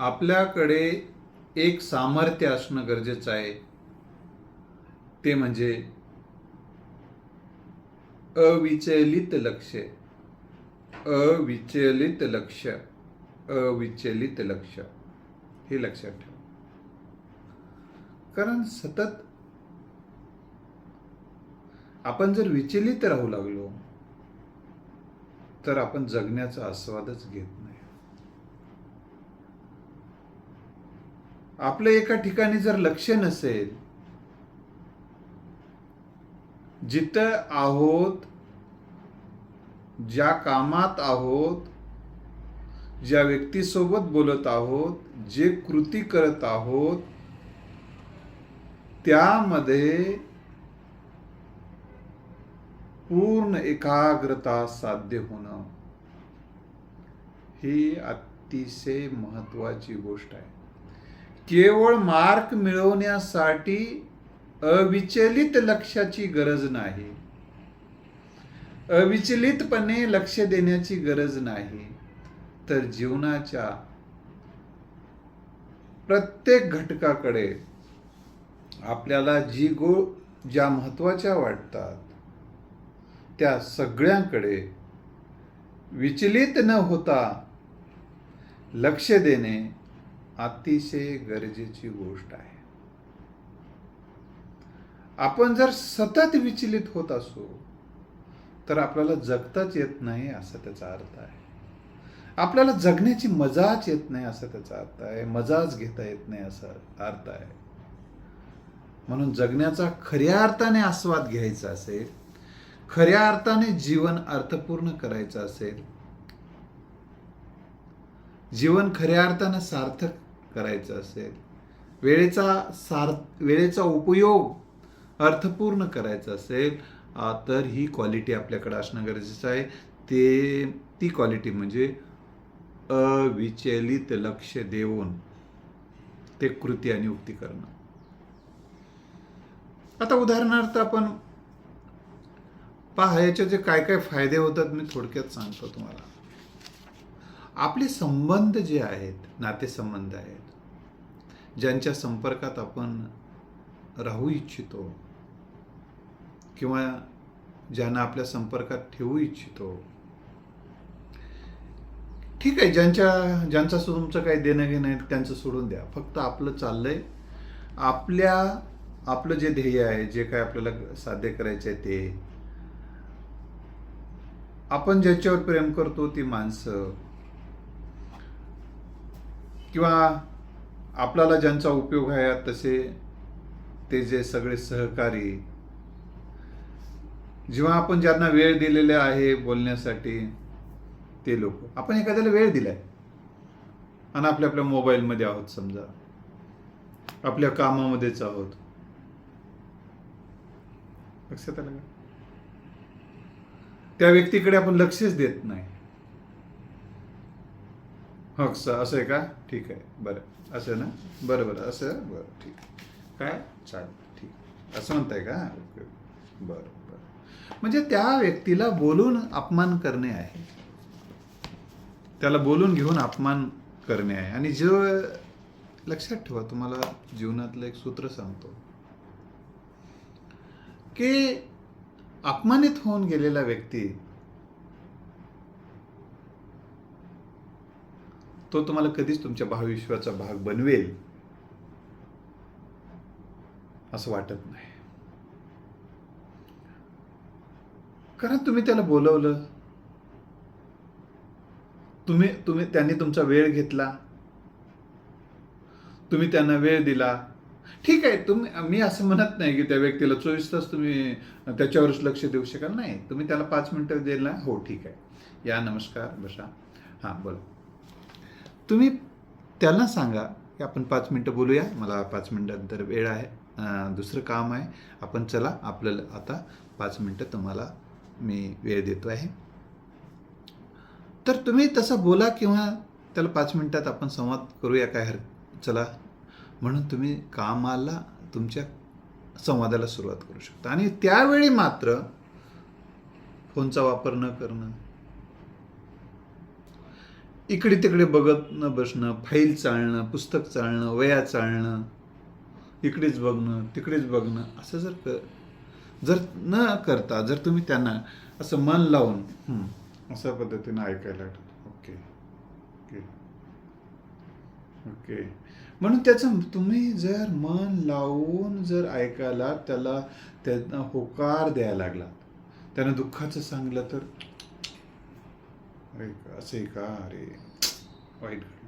आपल्याकडे एक सामर्थ्य असणं गरजेचं आहे. ते म्हणजे अविचलित लक्ष. अविचलित लक्ष. अविचलित लक्ष. हे लक्षात ठेवा. कारण सतत आपण जर विचलित राहू लागलो तर आपण जगण्याचा आस्वादच घेत नाही आपलं एका ठिकाणी जर लक्ष नसेल जिथं आहोत ज्या कामात आहोत ज्या व्यक्तीसोबत बोलत आहोत जे कृती करत आहोत त्यामध्ये पूर्ण एकाग्रता साध्य होणं ही अतिशय महत्वाची गोष्ट आहे. केवळ मार्क मिळवण्यासाठी अविचलित लक्षाची गरज नाही. अविचलितपणे लक्ष देण्याची गरज नाही. तर जीवनाच्या प्रत्येक घटकाकडे आपल्याला जी गो ज्या महत्त्वाच्या वाटतात त्या सगळ्यांकडे विचलित न होता लक्ष देणे अतिशय गरजेची गोष्ट आहे. आपण जर सतत विचलित होत असू तर आपल्याला जगताच येत नाही असा त्याचा अर्थ आहे. आपल्याला जगण्याची मजाच येत नाही असा त्याचा अर्थ आहे. मजाच घेता येत नाही असा अर्थ आहे. म्हणून जगण्याचा खऱ्या अर्थाने आस्वाद घ्यायचा असेल खऱ्या अर्थाने जीवन अर्थपूर्ण करायचं असेल जीवन खऱ्या अर्थानं सार्थक करायचं असेल. वेळेचा सार वेळेचा उपयोग अर्थपूर्ण करायचा असेल तर ही क्वालिटी आपल्याकडे असणं गरजेचं आहे. ते ती क्वालिटी म्हणजे अविचलित लक्ष देऊन ते कृती आणि उक्ती करणं. आता उदाहरणार्थ आपण पहा ह्याचे जे काय काय फायदे होतात मी थोडक्यात सांगतो तुम्हाला. आपले संबंध जे आहेत नातेसंबंध आहेत ज्यांच्या संपर्कात आपण राहू इच्छितो किंवा ज्यांना आपल्या संपर्कात ठेवू इच्छितो ठीक आहे ज्यांच्या ज्यांचं तुमचं काही देणं घेणं आहे त्यांचं सोडून द्या. फक्त आपलं चाललंय. आपल्या आपलं जे ध्येय आहे जे काय आपल्याला साध्य करायचं आहे ते. आपण ज्याच्यावर प्रेम करतो ती माणसं. किंवा आपल्याला ज्यांचा उपयोग आहे तसे ते जे सगळे सहकारी. जेव्हा आपण ज्यांना वेळ दिलेला आहे बोलण्यासाठी ते लोक. आपण एखाद्याला वेळ दिलाय. आणि आपल्या आपल्या मोबाईलमध्ये आहोत समजा. आपल्या कामामध्येच आहोत. लक्षात आलं का? त्या व्यक्तीकडे आपण लक्षच देत नाही. हो स- असं आहे का? ठीक आहे. बरं. असं ना? बरं बरं. असं? बरं. ठीक. काय? चालेल. ठीक. असं म्हणताय का? ओके. बरं बरं. म्हणजे त्या व्यक्तीला बोलून अपमान करणे आहे. त्याला बोलून घेऊन अपमान करणे आहे. आणि जो लक्षात ठेवा तुम्हाला जीवनातलं एक सूत्र सांगतो. की अपमानित होऊन गेलेला व्यक्ती तो तुम्हाला कधीच तुमच्या भावविश्वाचा भाग बनवेल असं वाटत नाही. कारण तुम्ही त्याला बोलवलं. तुम्ही तुम्ही त्यांनी तुमचा वेळ घेतला. तुम्ही त्यांना वेळ दिला. ठीक आहे तुम्ही मी असं म्हणत नाही की त्या व्यक्तीला चोवीस तास तुम्ही त्याच्यावरच लक्ष देऊ शकाल. नाही तुम्ही त्याला पाच मिनटं दिला हो ठीक आहे. या नमस्कार बसा. हां बोला. तुम्ही त्यांना सांगा की आपण पाच मिनटं बोलूया मला पाच मिनटानंतर वेळ आहे दुसरं काम आहे आपण चला आपल्याला आता पाच मिनटं तुम्हाला मी वेळ देतो आहे. तर तुम्ही तसं बोला किंवा त्याला पाच मिनटात आपण संवाद करूया काय हर चला. म्हणून तुम्ही कामाला तुमच्या संवादाला सुरुवात करू शकता. आणि त्यावेळी मात्र फोनचा वापर न करणं इकडे तिकडे बघत न बसणं फाईल चालणं पुस्तक चालणं वया चालणं इकडेच बघणं तिकडेच बघणं असं जर क जर न करता जर तुम्ही त्यांना असं मन लावून अशा पद्धतीनं ऐकायला ओके. ओके. ओके. म्हणून त्याचं तुम्ही जर मन लावून जर ऐकायला त्याला त्यांना होकार द्यायला लागला त्यानं दुःखाचं सांगलं तर? अरे असे का? अरे वाईट घडलं.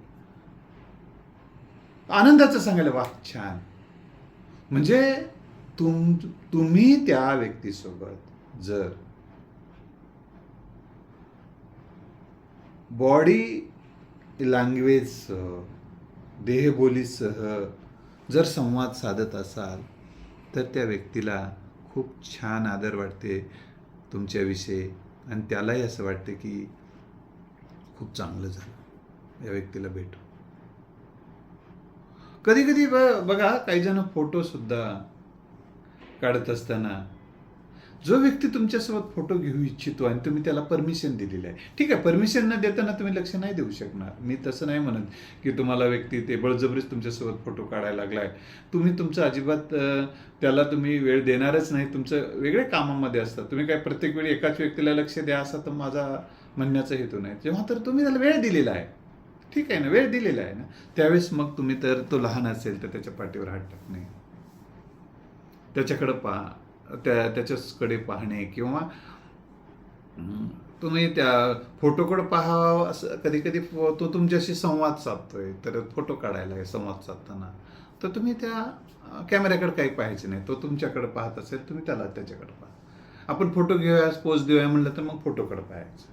आनंदाचं सांगायला वा छान. म्हणजे तुम तुम्ही त्या व्यक्तीसोबत जर बॉडी लँग्वेजसह देहबोलीसह जर संवाद साधत असाल तर त्या व्यक्तीला खूप छान आदर वाटते तुमच्याविषयी. आणि त्यालाही असं वाटते की खूप चांगलं झालं. या व्यक्तीला भेटू कधी कधी बघा काही जण फोटो सुद्धा काढत असताना जो व्यक्ती तुमच्यासोबत फोटो घेऊ इच्छितो आणि तुम्ही त्याला परमिशन दिलेली आहे. ठीक आहे परमिशन न देताना तुम्ही लक्ष नाही देऊ शकणार. मी तसं नाही म्हणत की तुम्हाला व्यक्ती ते बळजबरीच तुमच्यासोबत फोटो काढायला लागलाय. तुम्ही तुमचं अजिबात त्याला तुम्ही वेळ देणारच नाही. तुमचं वेगळे कामामध्ये असतात. तुम्ही काय प्रत्येक वेळी एकाच व्यक्तीला लक्ष द्या असा तर माझा म्हणण्याचा हेतू नाही. जेव्हा तर तुम्ही त्याला वेळ दिलेला आहे. ठीक आहे ना वेळ दिलेला आहे ना. त्यावेळेस मग तुम्ही तर तो लहान असेल तर त्याच्या पाठीवर हात टाकणे. त्याच्याकडं पहा. त्या त्याच्याकडे पाहणे किंवा तुम्ही त्या फोटोकडे पाहावा असं कधी कधी तो तुमच्याशी संवाद साधतोय तर फोटो काढायला आहे संवाद साधताना तर तुम्ही त्या कॅमेऱ्याकडे काही पाहायचं नाही तो तुमच्याकडे पाहत असेल तुम्ही त्याला त्याच्याकडे पाहा. आपण फोटो घेऊया पोज देऊया म्हणलं तर मग फोटोकडे पाहायचं.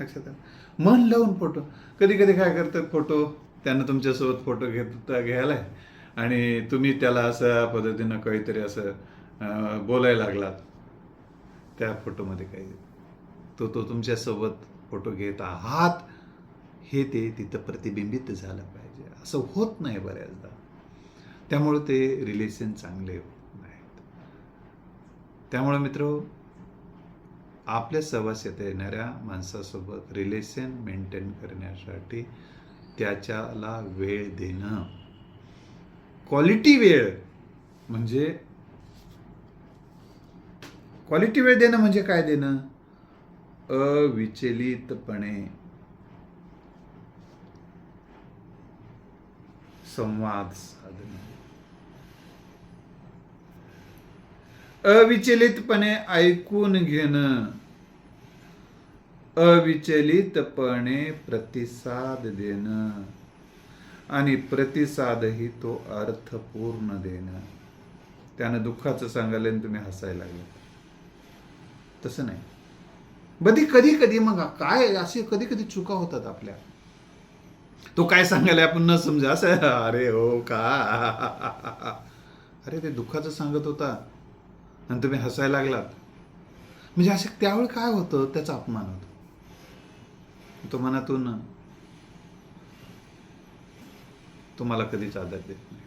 लक्षात आलं? मन लावून फोटो. कधी कधी काय करतात फोटो? त्यानं तुमच्यासोबत फोटो घेत घ्यायला आहे आणि तुम्ही त्याला असं पद्धतीनं काहीतरी असं बोलायला लागला. त्या फोटोमध्ये काही तो तो तुमच्यासोबत फोटो घेत आहात. हे ते तिथं प्रतिबिंबित झालं पाहिजे. असं होत नाही बऱ्याचदा. त्यामुळे ते रिलेशन चांगले होत नाहीत. त्यामुळे मित्र आपल्या सहवासात येणाऱ्या माणसासोबत रिलेशन मेंटेन करण्यासाठी त्याच्याला वेळ देणं. क्वालिटी वेळ म्हणजे क्वालिटी वेळ देणं म्हणजे काय देणं? अविचलितपणे. संवाद साधणं. अविचलितपणे ऐकून घेणं. अविचलितपणे प्रतिसाद देणं. आणि प्रतिसादही तो अर्थपूर्ण देणं. त्यानं दुःखाचं सांगायला आणि तुम्ही हसायला लागलं. तसं नाही. बधी कधी कधी मग काय असे कधी कधी चुका होतात आपल्या. तो काय सांगायला आपण न समजा असं अरे हो का? अरे ते दुःखाचं सांगत होता. आणि तुम्ही हसायला लागलात. म्हणजे असे त्यावेळी काय होतं त्याचा अपमान होतो. तो मनातून तुम्हाला कधीच आदर देत नाही.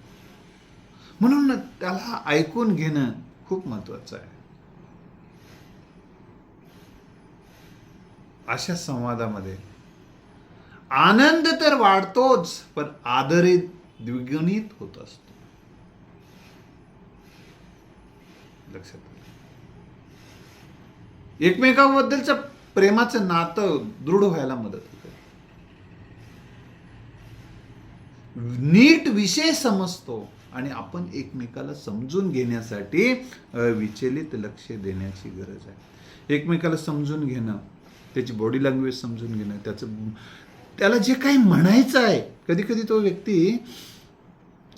म्हणून त्याला ऐकून घेणं खूप महत्वाचं आहे. अशा संवादामध्ये. आनंद तर वाढतोच पण आदरित द्विगुणित होत असतो. लक्षात एकमेकांबद्दलचं प्रेमाचं नातं दृढ व्हायला मदत होते. नीट विषय समजतो आणि आपण एकमेकाला समजून घेण्यासाठी विचलित लक्ष देण्याची गरज आहे. एकमेकाला समजून घेणं त्याची बॉडी लँग्वेज समजून घेणं त्याचं त्याला जे काही म्हणायचं आहे कधी कधी तो व्यक्ती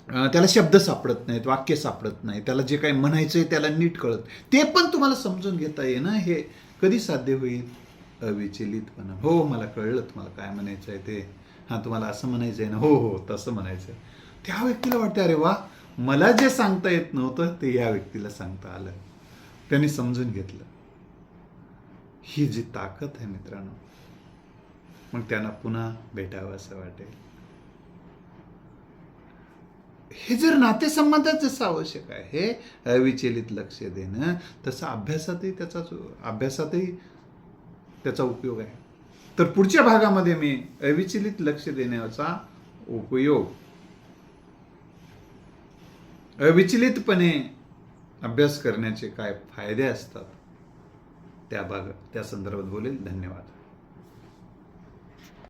त्याला शब्द सापडत नाहीत वाक्य सापडत नाही त्याला जे काही म्हणायचं आहे त्याला नीट कळत. ते पण तुम्हाला समजून घेता येणं हे कधी साध्य होईल? अविचलितपणा. हो मला कळलं तुम्हाला काय म्हणायचं आहे ते. हां तुम्हाला असं म्हणायचं आहे ना? हो हो तसं म्हणायचं आहे. त्या व्यक्तीला वाटतं अरे वा मला जे सांगता येत नव्हतं ते या व्यक्तीला सांगता आलं. त्यांनी समजून घेतलं. ही जी ताकद आहे मित्रांनो मग त्यांना पुन्हा भेटावं असं वाटेल. हे जर नातेसंबंधात जसं आवश्यक आहे हे अविचलित लक्ष देणं तसं अभ्यासातही त्याचा अभ्यासातही त्याचा उपयोग आहे. तर पुढच्या भागामध्ये मी अविचलित लक्ष देण्याचा उपयोग अविचलितपणे अभ्यास करण्याचे काय फायदे असतात? त्या भाग त्या संदर्भात बोलेल धन्यवाद.